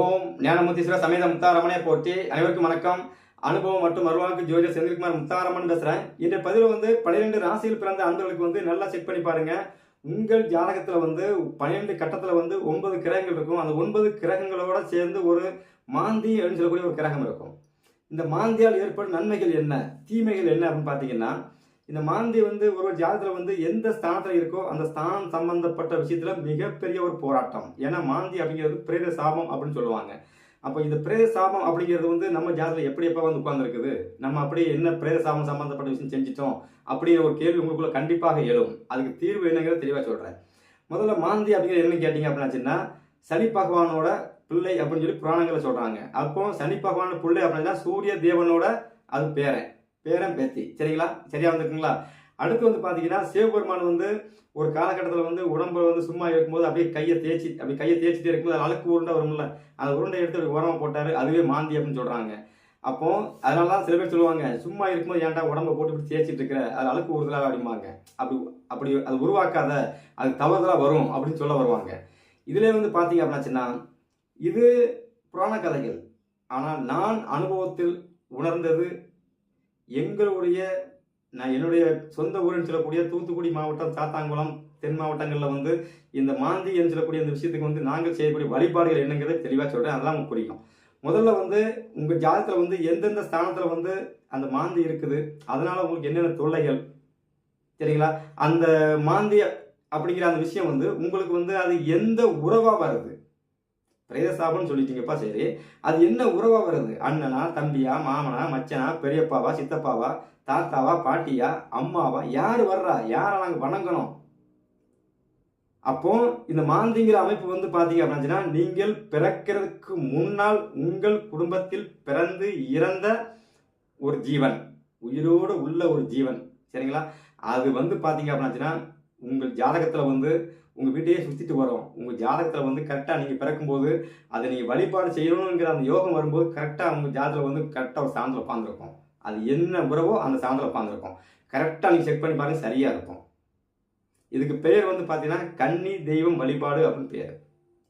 ஓம் ஞானமுத்தீஸ்வர சமேத முத்தாரமனே போற்றி. அனைவருக்கும் வணக்கம். அனுபவம் மற்றும் அருள்வாக்கு ஜோதிடர் செந்தில்குமார் முத்தாரமன் பேசுறேன். இந்த பதிவில் வந்து பன்னிரெண்டு ராசியில் பிறந்த அன்பர்களுக்கு வந்து நல்லா செக் பண்ணி பாருங்க. உங்கள் ஜாதகத்துல வந்து பன்னிரெண்டு கட்டத்துல வந்து ஒன்பது கிரகங்கள் இருக்கும். அந்த ஒன்பது கிரகங்களோட சேர்ந்து ஒரு மாந்தி அப்படின்னு சொல்லக்கூடிய ஒரு கிரகம் இருக்கும். இந்த மாந்தியால் ஏற்படும் நன்மைகள் என்ன? தீமைகள் என்ன அப்படின்னு பார்த்தீங்கன்னா இந்த மாந்தி வந்து ஒரு ஜாதகத்தில் வந்து எந்த ஸ்தானத்தில் இருக்கோ அந்த ஸ்தானம் சம்பந்தப்பட்ட விஷயத்தில் மிகப்பெரிய ஒரு போராட்டம். ஏன்னா மாந்தி அப்படிங்கிறது பிரேத சாபம் அப்படின்னு சொல்லுவாங்க. அப்போ இந்த பிரேத சாபம் அப்படிங்கிறது வந்து நம்ம ஜாதகத்தில் எப்படி எப்போ வந்து உட்கார்ந்துருக்குது? நம்ம அப்படி என்ன பிரேத சாபம் சம்பந்தப்பட்ட விஷயம் செஞ்சிட்டோம் அப்படிங்கிற ஒரு கேள்வி உங்களுக்குள்ள கண்டிப்பாக எழும். அதுக்கு தீர்வு என்னங்கிறத தெளிவாக சொல்கிறேன் முதல்ல மாந்தி அப்படிங்கிறது என்ன கேட்டிங்க அப்படின்னாச்சுன்னா சனி பகவானோட பிள்ளை அப்படின்னு சொல்லி புராணங்களை சொல்கிறாங்க அப்போ சனி பகவானோட பிள்ளை அப்படின்னா சூரிய தேவனோட அது பேரன். பேரன் பேத்தி. சரிங்களா? சரியா வந்துருக்குங்களா? அடுத்து வந்து பார்த்தீங்கன்னா சிவபெருமான் வந்து ஒரு காலகட்டத்தில் வந்து உடம்பு வந்து சும்மா இருக்கும்போது அப்படியே கையை தேய்ச்சி அப்படி கையை தேய்ச்சிட்டே இருக்கும்போது அது அழுக்கு உருண்டை வரும்ல அந்த உருண்டை எடுத்து அப்படி போட்டார். அதுவே மாந்தி அப்படின்னு சொல்கிறாங்க அப்போ அதனால தான் சில பேர் சொல்லுவாங்க சும்மா இருக்கும்போது ஏன்டா உடம்பை போட்டு இப்படி தேய்ச்சிட்டு இருக்கிற? அது அழுக்கு உறுதலாக அப்படிம்பாங்க. அப்படி அப்படி அது உருவாக்காத அது தவறுதலாக வரும் அப்படின்னு சொல்ல வருவாங்க. இதுலேயே வந்து பார்த்தீங்க அப்படின்னாச்சுன்னா இது புராண கதைகள். ஆனால் நான் அனுபவத்தில் உணர்ந்தது எங்களுடைய நான் என்னுடைய சொந்த ஊருன்னு சொல்லக்கூடிய தூத்துக்குடி மாவட்டம் சாத்தாங்குளம் தென் மாவட்டங்களில் வந்து இந்த மாந்தி என்று சொல்லக்கூடிய இந்த விஷயத்துக்கு வந்து நாங்கள் செய்யக்கூடிய வழிபாடுகள் என்னங்கிறத தெளிவாக சொல்கிறேன் அதெல்லாம் புரியும். முதல்ல வந்து உங்கள் ஜாதகத்தில் வந்து எந்தெந்த ஸ்தானத்தில் வந்து அந்த மாந்தி இருக்குது? அதனால் உங்களுக்கு என்னென்ன தொல்லைகள்? சரிங்களா? அந்த மாந்தி அப்படிங்கிற அந்த விஷயம் வந்து உங்களுக்கு வந்து அது எந்த உறவாக வருது? பிரேதசாபம்னு சொல்லிட்டீங்கப்பா சரி. அது என்ன உறவா வருது அண்ணனா தம்பியா மாமனா மச்சனா பெரியப்பாவா சித்தப்பாவா தாத்தாவா பாட்டியா அம்மாவா? யார் வர்றா? யாரை நாங்கள் வணங்கணும்? அப்போ இந்த மாந்திங்கிற அமைப்பு வந்து பார்த்தீங்க அப்படின்னா நீங்கள் பிறக்கிறதுக்கு முன்னால் உங்கள் குடும்பத்தில் பிறந்து இறந்த ஒரு ஜீவன். உயிரோடு உள்ள ஒரு ஜீவன். சரிங்களா? அது வந்து பார்த்தீங்க அப்படின்னா உங்கள் ஜாதகத்தில் வந்து உங்கள் வீட்டையே சுற்றிட்டு வரும். உங்கள் ஜாதகத்தில் வந்து கரெக்டாக நீங்கள் பிறக்கும்போது அதை நீங்கள் வழிபாடு செய்யணுங்கிற அந்த யோகம் வரும்போது கரெக்டாக உங்கள் ஜாதகத்தில் வந்து கரெக்டாக ஒரு சாந்தில் உட்காந்துருக்கும் அது என்ன உறவோ அந்த சாந்தில் உட்காந்துருக்கும் கரெக்டாக நீங்கள் செக் பண்ணி பாருங்கள் சரியாக இருக்கும். இதுக்கு பெயர் வந்து பார்த்தீங்கன்னா கன்னி தெய்வம் வழிபாடு அப்படின்னு பேர்.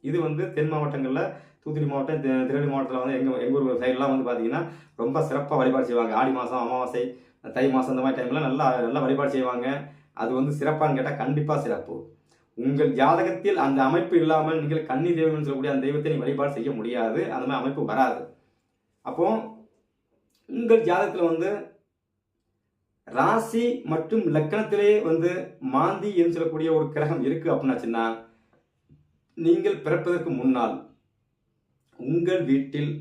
இது வந்து தென் மாவட்டங்களில் தூத்துக்குடி மாவட்டம் திருநெல்வேலி மாவட்டத்தில் வந்து எங்கள் எங்கள் ஊர் சைட்லாம் வந்து பார்த்தீங்கன்னா ரொம்ப சிறப்பாக வழிபாடு செய்வாங்க. ஆடி மாதம் அமாவாசை தை மாதம் இந்த மாதிரி டைமில் நல்லா நல்லா வழிபாடு செய்வாங்க. அது வந்து சிறப்பான்னு கேட்டால் கண்டிப்பாக சிறப்பு. உங்கள் ஜாதகத்தில் அந்த அமைப்பு இல்லாமல் நீங்கள் கன்னி தெய்வம்னு சொல்லக்கூடிய அந்த தெய்வத்தை நீங்கள் வழிபாடு செய்ய முடியாது. அந்த மாதிரி அமைப்பு வராது. அப்போ உங்கள் ஜாதகத்தில் வந்து ராசி மற்றும் லக்கணத்திலே வந்து மாந்தி என்று சொல்லக்கூடிய ஒரு கிரகம் இருக்கு அப்படின்னாச்சுன்னா நீங்கள் பிறப்பதற்கு முன்னால் உங்கள் வீட்டில்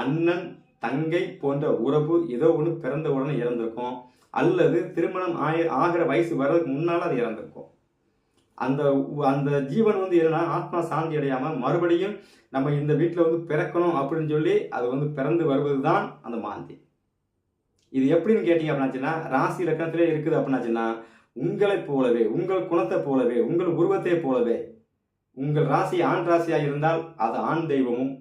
அண்ணன் தங்கை போன்ற உறவு ஏதோ ஒன்று பிறந்த உடனே இறந்திருக்கும். அல்லது திருமணம் ஆய ஆகிற வயசு வர்றதுக்கு முன்னால் அது இறந்திருக்கும். அந்த அந்த ஜீவன் வந்து என்னன்னா ஆத்மா சாந்தி அடையாம மறுபடியும் நம்ம இந்த வீட்டில் வந்து பிறக்கணும் அப்படின்னு சொல்லி அது வந்து பிறந்து வருவது தான் அந்த மாந்தி. இது எப்படின்னு கேட்டீங்க அப்படின்னாச்சுன்னா ராசி லக்கணத்திலே இருக்குது அப்படின்னாச்சுன்னா உங்களைப் போலவே உங்கள் குணத்தை போலவே உங்கள் உருவத்தை போலவே உங்கள் ராசி ஆண் ராசியாக இருந்தால் அது ஆண் தெய்வமும்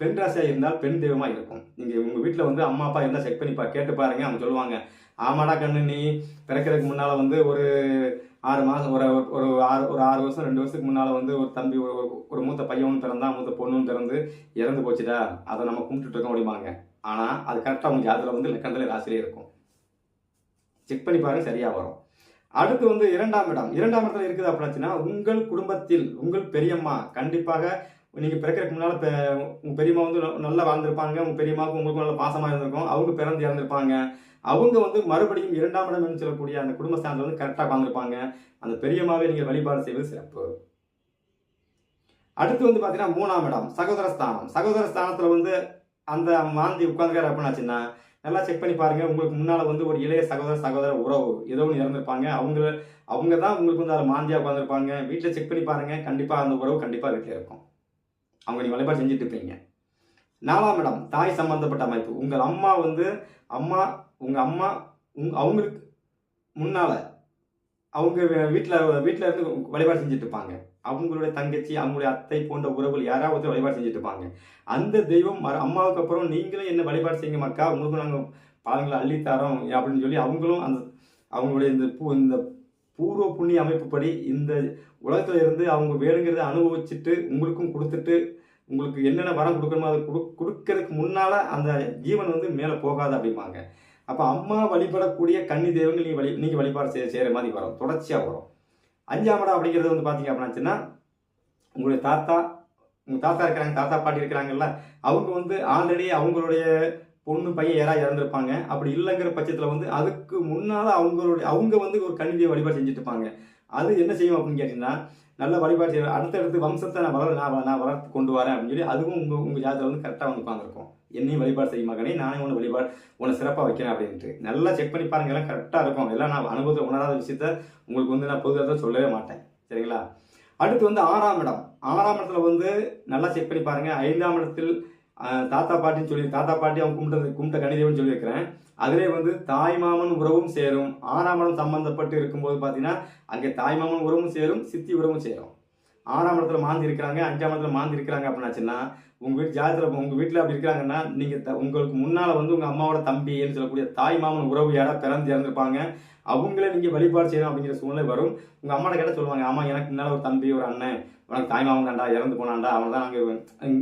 பெண் ராசியாக இருந்தால் பெண் தெய்வமாக இருக்கும். நீங்கள் உங்கள் வீட்டில் வந்து அம்மா அப்பா இருந்தால் செக் பண்ணி பா கேட்டு பாருங்க அவங்க சொல்லுவாங்க ஆமாடா கண்ணு நீ பிறக்கிறதுக்கு முன்னால் வந்து ஒரு ஆறு மாதம் ஒரு ஒரு ஆறு ஒரு ஆறு வருஷம் ரெண்டு வருஷத்துக்கு முன்னால் வந்து ஒரு தம்பி ஒரு ஒரு- மூத்த பையனும் பிறந்தா மூத்த பொண்ணும் பிறந்து இறந்து போச்சுடா அதை நம்ம கும்பிட்டுட்டு அப்படிம்பாங்க ஆனால் அது கரெக்டாக உங்கள் ஜாதத்தில் வந்து லக்கணத்தில் ராசிலே இருக்கும். செக் பண்ணி பாருங்க சரியாக வரும். அடுத்து வந்து இரண்டாம் இடம். இரண்டாம் இடத்துல இருக்குது அப்படின்னாச்சுன்னா உங்கள் குடும்பத்தில் உங்கள் பெரியம்மா கண்டிப்பாக நீங்கள் பிறக்கிறதுக்கு முன்னால் பெ உங்கள் பெரியம்மா வந்து நல்லா வாழ்ந்திருப்பாங்க உங்கள் பெரியம்மாவுக்கு உங்களுக்கு நல்ல பாசமாக இருந்திருக்கும் அவங்க பிறந்து இறந்திருப்பாங்க. அவங்க வந்து மறுபடியும் இரண்டாம் இடம் என்று சொல்லக்கூடிய அந்த குடும்ப ஸ்தானத்தில் வந்து கரெக்டாக வாழ்ந்திருப்பாங்க. அந்த பெரியமாவே நீங்கள் வழிபாடு செய்வது சிறப்பு. அடுத்து வந்து பார்த்தீங்கன்னா மூணாம் இடம் சகோதர ஸ்தானம். சகோதர ஸ்தானத்தில் வந்து அந்த மாந்தி உட்காந்துக்காரு அப்படின்னாச்சுன்னா நல்லா செக் பண்ணி பாருங்க. உங்களுக்கு முன்னால் வந்து ஒரு இளைய சகோதர சகோதர உறவு ஏதோ ஒன்று இறந்துருப்பாங்க. அவங்க அவங்க தான் உங்களுக்கு வந்து அதில் மாந்தியாக உட்காந்துருப்பாங்க வீட்டில் செக் பண்ணி பாருங்க. கண்டிப்பாக அந்த உறவு கண்டிப்பாக வீட்டில் இருக்கும். அவங்க நீ வழிபாடு செஞ்சுட்டு இருப்பீங்க. நாலாம் இடம் தாய் சம்பந்தப்பட்ட அமைப்பு. உங்கள் அம்மா வந்து அம்மா உங்கள் அம்மா உங் அவங்களுக்கு முன்னால் அவங்க வீட்டில் வீட்டில் இருந்து வழிபாடு செஞ்சுட்டு இருப்பாங்க. அவங்களுடைய தங்கச்சி அவங்களுடைய அத்தை போன்ற உறவுகள் யாராவது ஒருத்தர் வழிபாடு செஞ்சுட்டு இருப்பாங்க. அந்த தெய்வம் மறு- அம்மாவுக்கு அப்புறம் நீங்களும் என்ன வழிபாடு செய்யுங்க மக்கா? உங்களுக்கும் நாங்கள் பாலங்களை அள்ளித்தாரோம் அப்படின்னு சொல்லி அவங்களும் அந்த அவங்களுடைய இந்த பூ இந்த பூர்வ புண்ணிய அமைப்புப்படி இந்த உலகத்தில் இருந்து அவங்க வேணுங்கிறத அனுபவிச்சுட்டு உங்களுக்கும் கொடுத்துட்டு உங்களுக்கு என்னென்ன வரம் கொடுக்கணுமோ அதை கொடு கொடுக்கறதுக்கு முன்னால் அந்த ஜீவன் வந்து மேலே போகாது அப்படிம்பாங்க. அப்போ அம்மா வழிபடக்கூடிய கன்னி தெய்வங்கள் நீங்கள் வழி நீங்கள் வழிபாடு செய்ய செய்கிற மாதிரி வரும். தொடர்ச்சியாக வரும். அஞ்சாம் இடம் அப்படிங்கிறது வந்து பார்த்தீங்க அப்படின்னாச்சுன்னா உங்களுடைய தாத்தா உங்கள் தாத்தா இருக்கிறாங்க தாத்தா பாட்டி இருக்கிறாங்கல்ல அவங்க வந்து ஆல்ரெடி அவங்களுடைய பொண்ணு பையன் யாராவது இறந்துருப்பாங்க. அப்படி இல்லைங்கிற பட்சத்தில் வந்து அதுக்கு முன்னால் அவங்களுடைய அவங்க வந்து ஒரு கன்னிதெய்வ வழிபாடு செஞ்சுட்டு இருப்பாங்க. அது என்ன செய்யும் அப்படின்னு கேட்டிங்கன்னா நல்ல வழிபாடு செய்ய அடுத்தடுத்து வம்சத்தை நான் வளர நான் நான் வளர்த்து கொண்டு வரேன் அப்படின்னு சொல்லி அதுவும் உங்கள் உங்கள் ஜாதகத்தில் வந்து கரெக்டாக வந்து உட்காந்துருக்கும் என்னையும் வழிபாடு செய்ய மகனே நானே உன்னை வழிபாடு உன்னை சிறப்பாக வைக்கிறேன் அப்படின்ட்டு. நல்லா செக் பண்ணி பாருங்க எல்லாம் கரெக்டாக இருக்கும். எல்லாம் நான் அனுபவத்தில் உணராத விஷயத்த உங்களுக்கு வந்து நான் பொதுவாக சொல்லவே மாட்டேன். சரிங்களா? அடுத்து வந்து ஆறாம் இடம். ஆறாம் இடத்துல வந்து நல்லா செக் பண்ணி பாருங்க. ஐந்தாம் இடத்தில் தாத்தா பாட்டின்னு சொல்லி தாத்தா பாட்டி அவங்க கும்பிட்டது கும்பிட்ட கணிதம்னு சொல்லியிருக்கிறேன் அதிலே வந்து தாய் மாமன் உறவும் சேரும். ஆறாம் சம்பந்தப்பட்டு இருக்கும்போது பார்த்தீங்கன்னா அங்கே தாய் மாமன் உறவும் சேரும் சித்தி உறவும் சேரும். ஆறாம் இடத்துல மாந்தி இருக்கிறாங்க அஞ்சாம் இடத்துல மாந்தி இருக்கிறாங்க அப்படின்னாச்சுன்னா உங்கள் வீட்டு ஜாதகத்தில் உங்கள் வீட்டில் அப்படி இருக்காங்கன்னா நீங்கள் த- உங்களுக்கு முன்னால் வந்து உங்கள் அம்மாவோட தம்பின்னு சொல்லக்கூடிய தாய் மாமன் உறவு யாரா பிறந்து இறந்துருப்பாங்க. அவங்களே நீங்கள் வழிபாடு செய்யணும் அப்படிங்கிற சூழ்நிலை வரும். உங்கள் அம்மாட்ட கேட்ட சொல்லுவாங்க ஆமா எனக்கு முன்னால் ஒரு தம்பி ஒரு அண்ணன் உனக்கு தாய் மாமன் தாண்டா இறந்து போனாண்டா அவன் தான் அங்கே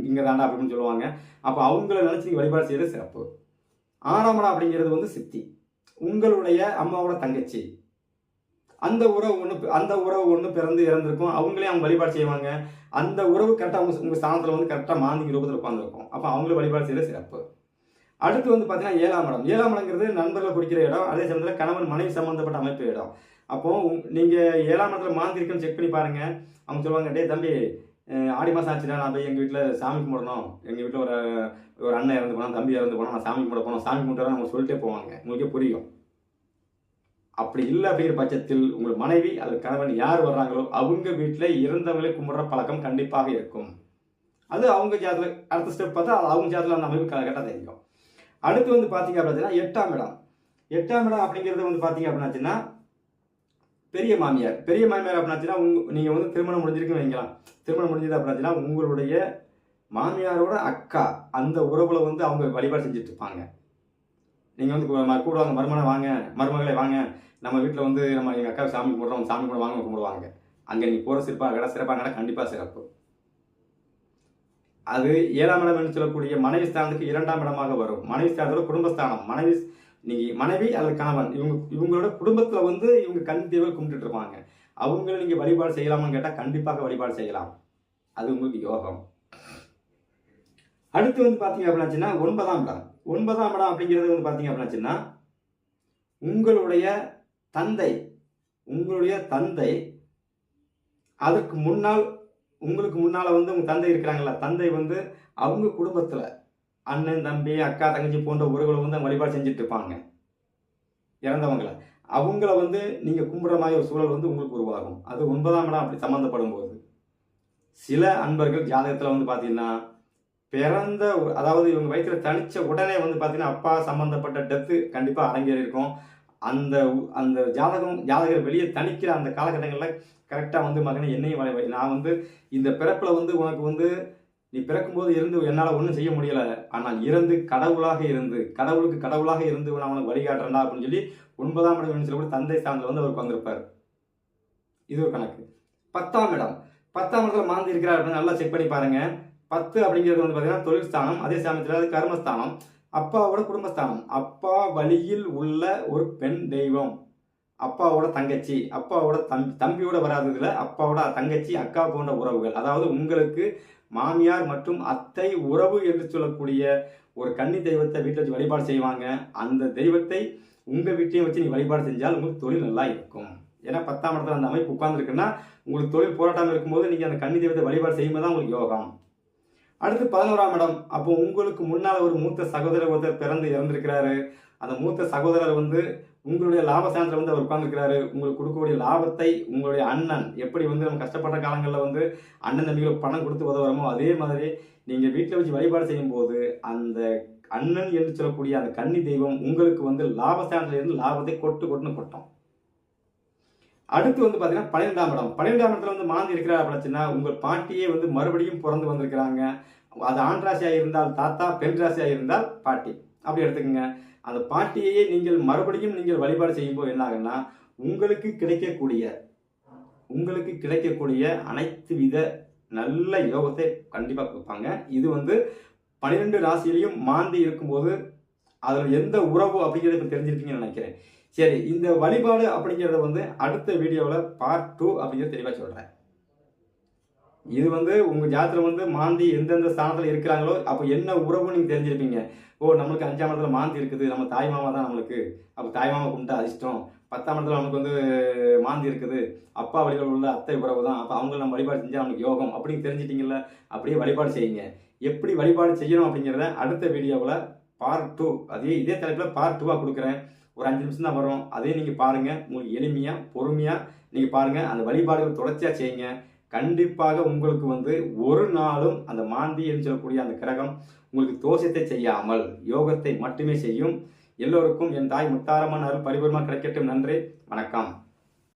இங்கே தாண்டா அப்படின்னு சொல்லுவாங்க. அப்போ அவங்கள நினச்சி நீங்கள் வழிபாடு செய்யறது சிறப்பு. ஆறாம் அப்படிங்கிறது வந்து சித்தி. உங்களுடைய அம்மாவோட தங்கச்சி. அந்த உறவு ஒன்று அந்த உறவு ஒன்று பிறந்து இறந்திருக்கும். அவங்களே அவங்க வழிபாடு செய்வாங்க. அந்த உறவு கரெக்டாக அவங்க உங்கள் ஸ்தானத்தில் வந்து கரெக்டாக மாந்திங்க ரூபத்தில் உட்காந்துருக்கும் அப்போ அவங்களும் வழிபாடு செய்கிற சிறப்பு. அடுத்து வந்து பார்த்தீங்கன்னா ஏழாம் இடம். ஏழாம் இடங்கிறது நண்பர்களை குறிக்கிற இடம். அதே சமயத்தில் கணவன் மனைவி சம்மந்தப்பட்ட அமைப்பு இடம். அப்போ நீங்கள் ஏழாம் இடத்துல மாந்தி இருக்குன்னு செக் பண்ணி பாருங்கள் அவங்க சொல்லுவாங்க டேய் தம்பி ஆடி மாதம் ஆச்சுடா நான் போய் எங்கள் வீட்டில் சாமி கும்பிடணும். எங்கள் வீட்டில் ஒரு ஒரு அண்ணன் இறந்து போனோம் தம்பி இறந்து போனோம் நான் சாமி கும்பிட போனோம். சாமி கும்பிட்டு அவங்க சொல்லிட்டே போவாங்க. உங்களுக்கே புரியும். அப்படி இல்லை அப்படிங்கிற பட்சத்தில் உங்கள் மனைவி அல்லது கணவன் யார் வர்றாங்களோ அவங்க வீட்டில் இறந்தவங்களை கும்பிடுற பழக்கம் கண்டிப்பாக இருக்கும். அது அவங்க ஜாதத்தில் அடுத்த ஸ்டெப் பார்த்தா அது அவங்க ஜாதத்தில் அந்த அமைப்பு கரெக்டாக தெரியும் அடுத்து வந்து பார்த்தீங்க அப்படின்னா எட்டாம் இடம். எட்டாம் இடம் அப்படிங்கிறது வந்து பார்த்தீங்க அப்படின்னாச்சுன்னா பெரிய மாமியார். பெரிய மாமியார் அப்படின்னாச்சுன்னா உங்க நீங்கள் வந்து திருமணம் முடிஞ்சிருக்குன்னு வைங்களா திருமணம் முடிஞ்சது அப்படின்னாச்சுன்னா உங்களுடைய மாமியாரோட அக்கா அந்த உறவுல வந்து அவங்க வழிபாடு செஞ்சுட்டு இருப்பாங்க. நீங்கள் வந்து கூட வாங்க கூடுவாங்க மருமனை வாங்க மருமகளை வாங்க. நம்ம வீட்டில் வந்து நம்ம எங்கள் அக்கா சாமி கும்பிட்றோம் சாமி கூட வாங்க கும்பிடுவாங்க. அங்கே நீங்கள் போகிற சிறப்பாக கடை சிறப்பாக கடை கண்டிப்பாக சிறப்பு. அது ஏழாம் இடம் என்று சொல்லக்கூடிய மனைவி ஸ்தானத்துக்கு இரண்டாம் இடமாக வரும். மனைவி ஸ்தானத்தோட குடும்பஸ்தானம். மனைவி நீங்கள் மனைவி அல்லது கணவன் இவங்க இவங்களோட குடும்பத்தில் வந்து இவங்க கண் தெய்வம் கும்பிட்டுட்டு இருப்பாங்க. அவங்கள நீங்கள் வழிபாடு செய்யலாமான்னு கேட்டால் கண்டிப்பாக வழிபாடு செய்யலாம். அது உங்களுக்கு யோகம். அடுத்து வந்து பார்த்தீங்க அப்படின்னாச்சுன்னா ஒன்பதாம் இடம். ஒன்பதாம் இடம் அப்படிங்கிறது வந்து பார்த்தீங்க அப்படின்னாச்சுன்னா உங்களுடைய தந்தை உங்களுடைய தந்தை அதற்கு முன்னால் உங்களுக்கு முன்னால் வந்து உங்கள் தந்தை இருக்கிறாங்கல்ல தந்தை வந்து அவங்க குடும்பத்தில் அண்ணன் தம்பி அக்கா தங்கச்சி போன்ற உறவுகளை வந்து அவங்க வழிபாடு செஞ்சுட்டு இருப்பாங்க. இறந்தவங்கள. அவங்கள வந்து நீங்கள் கும்பிட்ற மாதிரி ஒரு சூழல் வந்து உங்களுக்கு உருவாகும். அது ஒன்பதாம் இடம் அப்படி சம்மந்தப்படும் போது சில அன்பர்கள் ஜாதகத்தில் வந்து பார்த்தீங்கன்னா பிறந்த அதாவது இவங்க வயிற்றுல தனிச்ச உடனே வந்து பார்த்தீங்கன்னா அப்பா சம்பந்தப்பட்ட டெத்து கண்டிப்பாக அரங்கேறியிருக்கும். அந்த அந்த ஜாதகம் ஜாதகர் வெளியே தணிக்கிற அந்த காலகட்டங்களில் கரெக்டாக வந்து மகனை என்னையும் வளை வை. நான் வந்து இந்த பிறப்பில் வந்து உனக்கு வந்து நீ பிறக்கும்போது இருந்து என்னால் ஒன்றும் செய்ய முடியலை. ஆனால் இறந்து கடவுளாக இருந்து கடவுளுக்கு கடவுளாக இருந்து நான் உனக்கு வழிகாட்டுறா அப்படின்னு சொல்லி ஒன்பதாம் இடம் சொல்லி கூட தந்தை ஸ்தானத்தில் வந்து அவருக்கு வந்திருப்பார். இது ஒரு கணக்கு. பத்தாம் இடம். பத்தாம் இடத்துல மாந்தி இருக்கிறார் அப்படின்னு நல்லா செக் பண்ணி பாருங்கள் பத்து அப்படிங்கிறது வந்து பார்த்தீங்கன்னா தொழில் அதே சமயத்தில் அது கர்மஸ்தானம். அப்பாவோட குடும்பஸ்தானம். அப்பா வழியில் உள்ள ஒரு பெண் தெய்வம். அப்பாவோட தங்கச்சி அப்பாவோட தம்பி தம்பியோட வராததுல அப்பாவோட தங்கச்சி அக்கா போன்ற உறவுகள். அதாவது உங்களுக்கு மாமியார் மற்றும் அத்தை உறவு என்று சொல்லக்கூடிய ஒரு கன்னி தெய்வத்தை வீட்டில் வச்சு வழிபாடு செய்வாங்க. அந்த தெய்வத்தை உங்கள் வீட்டையும் வச்சு நீ வழிபாடு செஞ்சால் உங்களுக்கு தொழில் நல்லா இருக்கும். ஏன்னா பத்தாம் இடத்துல அந்த அமைப்பு உட்கார்ந்துருக்குன்னா உங்களுக்கு தொழில் போராட்டம் இருக்கும்போது நீங்கள் அந்த கன்னி தெய்வத்தை வழிபாடு செய்யும்போது தான் உங்களுக்கு யோகம். அடுத்து பதினோராம் இடம். அப்போ உங்களுக்கு முன்னால் ஒரு மூத்த சகோதரர் ஒருத்தர் பிறந்து இறந்திருக்கிறாரு. அந்த மூத்த சகோதரர் வந்து உங்களுடைய லாபஸ்தானத்தில் வந்து அவர் உட்காந்துருக்கிறாரு உங்களுக்கு கொடுக்கக்கூடிய லாபத்தை உங்களுடைய அண்ணன் எப்படி வந்து நம்ம கஷ்டப்பட்ட காலங்களில் வந்து அண்ணன் தம்பிகளுக்கு பணம் கொடுத்து உதவுறமோ அதே மாதிரி நீங்கள் வீட்டில் வச்சு வழிபாடு செய்யும் போது அந்த அண்ணன் என்று சொல்லக்கூடிய அந்த கன்னி தெய்வம் உங்களுக்கு வந்து லாபஸ்தானத்துல இருந்து லாபத்தை கொட்டு கொட்டுன்னு கொட்டும். அடுத்து வந்து பார்த்தீங்கன்னா பன்னிரெண்டாம் இடம். பன்னிரெண்டாம் இடத்துல வந்து மாந்தி இருக்கிறார் அப்படின்னா உங்கள் பாட்டியே வந்து மறுபடியும் பிறந்து வந்திருக்கிறாங்க. அது ஆண் ராசியாக இருந்தால் தாத்தா பெண் ராசியாக இருந்தால் பாட்டி. அப்படி எடுத்துக்கோங்க. அந்த பாட்டியையே நீங்கள் மறுபடியும் நீங்கள் வழிபாடு செய்யும்போது என்ன ஆகுன்னா உங்களுக்கு கிடைக்கக்கூடிய உங்களுக்கு கிடைக்கக்கூடிய அனைத்து வித நல்ல யோகத்தை கண்டிப்பாக கொடுப்பாங்க. இது வந்து பன்னிரெண்டு ராசியிலையும் மாந்தி இருக்கும்போது அதில் எந்த உறவு அப்படிங்கிறது இப்போ தெரிஞ்சிருப்பீங்கன்னு நினைக்கிறேன். சரி இந்த வழிபாடு அப்படிங்கிறத வந்து அடுத்த வீடியோவில் பார்ட் டூ அப்படிங்கிறத தெளிவாக சொல்கிறேன் இது வந்து உங்கள் ஜாதத்தில் வந்து மாந்தி எந்தெந்த ஸ்தானத்தில் இருக்கிறாங்களோ அப்போ என்ன உறவு நீங்கள் தெரிஞ்சிருப்பீங்க. ஓ நம்மளுக்கு அஞ்சாம் இடத்துல மாந்தி இருக்குது நம்ம தாய் மாமா தான் நம்மளுக்கு. அப்போ தாய் மாமா கும்பிட்டா அதிர்ஷ்டம். பத்தாம் இடத்துல நமக்கு வந்து மாந்தி இருக்குது. அப்பா வழிகள் உள்ள அத்தை உறவு தான். அப்போ அவங்கள நம்ம வழிபாடு செஞ்சால் நமக்கு யோகம் அப்படின்னு தெரிஞ்சிட்டிங்கல்ல அப்படியே வழிபாடு செய்யுங்க. எப்படி வழிபாடு செய்யணும் அப்படிங்கிறத அடுத்த வீடியோவில் பார்ட் டூ அதே இதே தலைப்பில் பார்ட் டூவாக கொடுக்குறேன். ஒரு அஞ்சு நிமிஷம் தான் வரும். அதையும் நீங்கள் பாருங்கள் உங்களுக்கு எளிமையாக பொறுமையாக நீங்கள் பாருங்கள் அந்த வழிபாடுகள் தொடர்ச்சியாக செய்யுங்க. கண்டிப்பாக உங்களுக்கு வந்து ஒரு நாளும் அந்த மாந்தி என்று சொல்லக்கூடிய அந்த கிரகம் உங்களுக்கு தோஷத்தை செய்யாமல் யோகத்தை மட்டுமே செய்யும். எல்லோருக்கும் என் தாய் முத்தாரமான அருள் பரிபூர்மா கிடைக்கட்டும். நன்றி. வணக்கம்.